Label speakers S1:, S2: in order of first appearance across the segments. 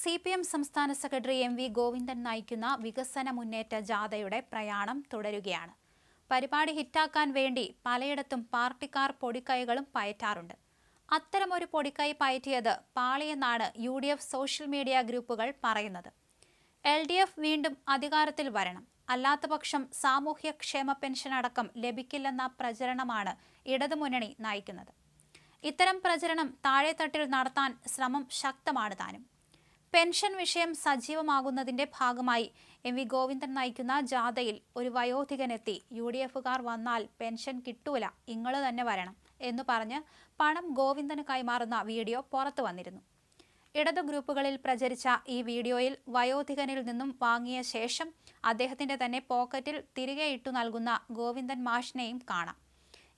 S1: C P M സംസ്ഥാന secretary M V Govindan നയിക്കുന്ന വികസന മുന്നേറ്റ ജാഥയുടെ പ്രയാണം തുടരുകയാണ്. പരിപാടി ഹിറ്റാക്കാൻ വേണ്ടി പലയിടത്തും പാർട്ടിക്കാർ പൊടിക്കൈകളും പയറ്റാറുണ്ട്. അത്തരമൊരു പൊടിക്കൈ പയറ്റിയത് പാളിയെന്നാണ് U D F social media ഗ്രൂപ്പുകൾ പറയുന്നത്. എൽ ഡി എഫ് വീണ്ടും അധികാരത്തിൽ വരണം. അല്ലാത്തപക്ഷം സാമൂഹ്യക്ഷേമ പെൻഷൻ അടക്കം ലഭിക്കില്ലെന്ന പ്രചരണമാണ് ഇടതുമുന്നണി നയിക്കുന്നത്. ഇത്തരം പ്രചരണം താഴെത്തട്ടിൽ നടത്താൻ ശ്രമം ശക്തമാണ് താനും. പെൻഷൻ വിഷയം സജീവമാകുന്നതിന്റെ ഭാഗമായി എം വി ഗോവിന്ദൻ നയിക്കുന്ന ജാഥയിൽ ഒരു വയോധികനെത്തി യു ഡി എഫുകാർ വന്നാൽ പെൻഷൻ കിട്ടൂല ഇങ്ങൾ തന്നെ വരണം എന്ന് പറഞ്ഞ് പണം ഗോവിന്ദന് കൈമാറുന്ന വീഡിയോ പുറത്തു വന്നിരുന്നു. ഇടതു ഗ്രൂപ്പുകളിൽ പ്രചരിച്ച ഈ വീഡിയോയിൽ വയോധികനിൽ നിന്നും വാങ്ങിയ ശേഷം അദ്ദേഹത്തിന്റെ തന്നെ പോക്കറ്റിൽ തിരികെ ഇട്ടു നൽകുന്ന ഗോവിന്ദൻ മാഷിനെയും കാണാം.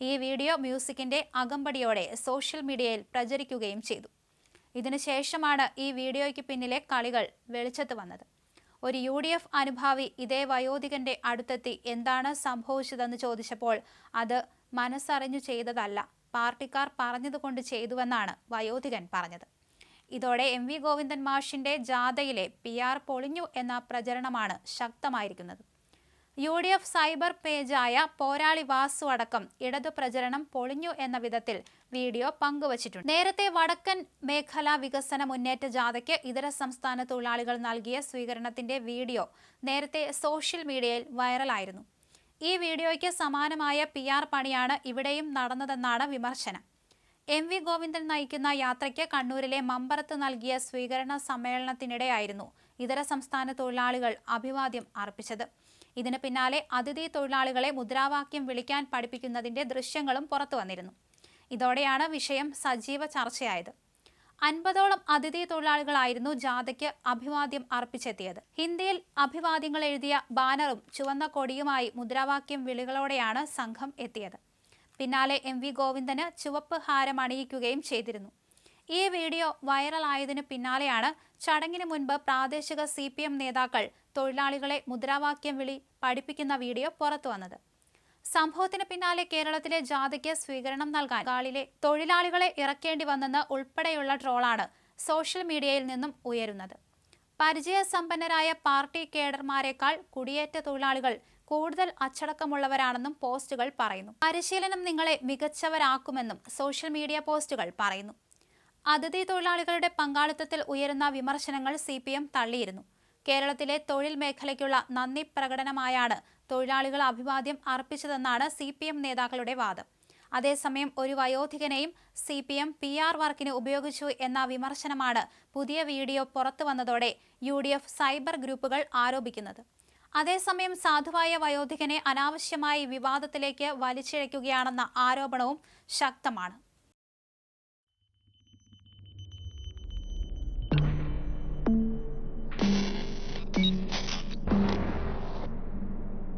S1: ഈ വീഡിയോ മ്യൂസിക്കിന്റെ അകമ്പടിയോടെ സോഷ്യൽ മീഡിയയിൽ പ്രചരിക്കുകയും ചെയ്തു. ഇതിനുശേഷമാണ് ഈ വീഡിയോയ്ക്ക് പിന്നിലെ കളികൾ വെളിച്ചത്ത് വന്നത്. ഒരു യു ഡി എഫ് അനുഭാവി ഇതേ വയോധികന്റെ അടുത്തെത്തി എന്താണ് സംഭവിച്ചതെന്ന് ചോദിച്ചപ്പോൾ അത് മനസ്സറിഞ്ഞു ചെയ്തതല്ല. പാർട്ടിക്കാർ പറഞ്ഞതുകൊണ്ട് ചെയ്തുവെന്നാണ് വയോധികൻ പറഞ്ഞത്. ഇതോടെ എം വി ഗോവിന്ദൻ മാഷിന്റെ ജാഥയിലെ പി ആർ പൊളിഞ്ഞു എന്ന പ്രചരണമാണ് ശക്തമായിരിക്കുന്നത്. യു ഡി എഫ് സൈബർ പേജായ പോരാളി വാസു അടക്കം ഇടതു പ്രചരണം പൊളിഞ്ഞു എന്ന വിധത്തിൽ വീഡിയോ പങ്കുവച്ചിട്ടുണ്ട്. നേരത്തെ വടക്കൻ മേഖലാ വികസന മുന്നേറ്റ ജാഥയ്ക്ക് ഇതര സംസ്ഥാന തൊഴിലാളികൾ നൽകിയ സ്വീകരണത്തിന്റെ വീഡിയോ നേരത്തെ സോഷ്യൽ മീഡിയയിൽ വൈറലായിരുന്നു. ഈ വീഡിയോയ്ക്ക് സമാനമായ പി ആർ പണിയാണ് ഇവിടെയും നടന്നതെന്നാണ് വിമർശനം. എം വി ഗോവിന്ദൻ നയിക്കുന്ന യാത്രയ്ക്ക് കണ്ണൂരിലെ മമ്പറത്ത് നൽകിയ സ്വീകരണ സമ്മേളനത്തിനിടെയായിരുന്നു ഇതര സംസ്ഥാന തൊഴിലാളികൾ അഭിവാദ്യം അർപ്പിച്ചത്. ഇതിന് പിന്നാലെ അതിഥി തൊഴിലാളികളെ മുദ്രാവാക്യം വിളിക്കാൻ പഠിപ്പിക്കുന്നതിന്റെ ദൃശ്യങ്ങളും പുറത്തു വന്നിരുന്നു. ഇതോടെയാണ് വിഷയം സജീവ ചർച്ചയായത്. അൻപതോളം അതിഥി തൊഴിലാളികളായിരുന്നു ജാഥയ്ക്ക് അഭിവാദ്യം അർപ്പിച്ചെത്തിയത്. ഹിന്ദിയിൽ അഭിവാദ്യങ്ങൾ എഴുതിയ ബാനറും ചുവന്ന കൊടിയുമായി മുദ്രാവാക്യം വിളികളോടെയാണ് സംഘം എത്തിയത്. പിന്നാലെ എം വി ഗോവിന്ദന് ചുവപ്പ് ഹാരം അണിയിക്കുകയും ചെയ്തിരുന്നു. ഈ വീഡിയോ വൈറലായതിനു പിന്നാലെയാണ് ചടങ്ങിന് മുൻപ് പ്രാദേശിക സി നേതാക്കൾ തൊഴിലാളികളെ മുദ്രാവാക്യം വിളി പഠിപ്പിക്കുന്ന വീഡിയോ പുറത്തു വന്നത്. സംഭവത്തിന് പിന്നാലെ കേരളത്തിലെ ജാഥയ്ക്ക് സ്വീകരണം നൽകാൻ കാളിലെ തൊഴിലാളികളെ ഇറക്കേണ്ടി വന്നെന്ന് ഉൾപ്പെടെയുള്ള ട്രോളാണ് സോഷ്യൽ മീഡിയയിൽ നിന്നും ഉയരുന്നത്. പരിചയസമ്പന്നരായ പാർട്ടി കേഡർമാരെക്കാൾ കുടിയേറ്റ തൊഴിലാളികൾ കൂടുതൽ അച്ചടക്കമുള്ളവരാണെന്നും പോസ്റ്റുകൾ പറയുന്നു. പരിശീലനം നിങ്ങളെ മികച്ചവരാക്കുമെന്നും സോഷ്യൽ മീഡിയ പോസ്റ്റുകൾ പറയുന്നു. അതിഥി തൊഴിലാളികളുടെ പങ്കാളിത്തത്തിൽ ഉയരുന്ന വിമർശനങ്ങൾ സി പി എം തള്ളിയിരുന്നു. കേരളത്തിലെ തൊഴിൽ മേഖലയ്ക്കുള്ള നന്ദി പ്രകടനമായാണ് തൊഴിലാളികൾ അഭിവാദ്യം അർപ്പിച്ചതെന്നാണ് സി പി എം നേതാക്കളുടെ വാദം. അതേസമയം ഒരു വയോധികനെയും C P M P R വർക്കിന് ഉപയോഗിച്ചു എന്ന വിമർശനമാണ് പുതിയ വീഡിയോ പുറത്തു വന്നതോടെ യു ഡി എഫ് സൈബർ ഗ്രൂപ്പുകൾ ആരോപിക്കുന്നത്. അതേസമയം സാധുവായ വയോധികനെ അനാവശ്യമായി വിവാദത്തിലേക്ക് വലിച്ചിഴയ്ക്കുകയാണെന്ന ആരോപണവും ശക്തമാണ്.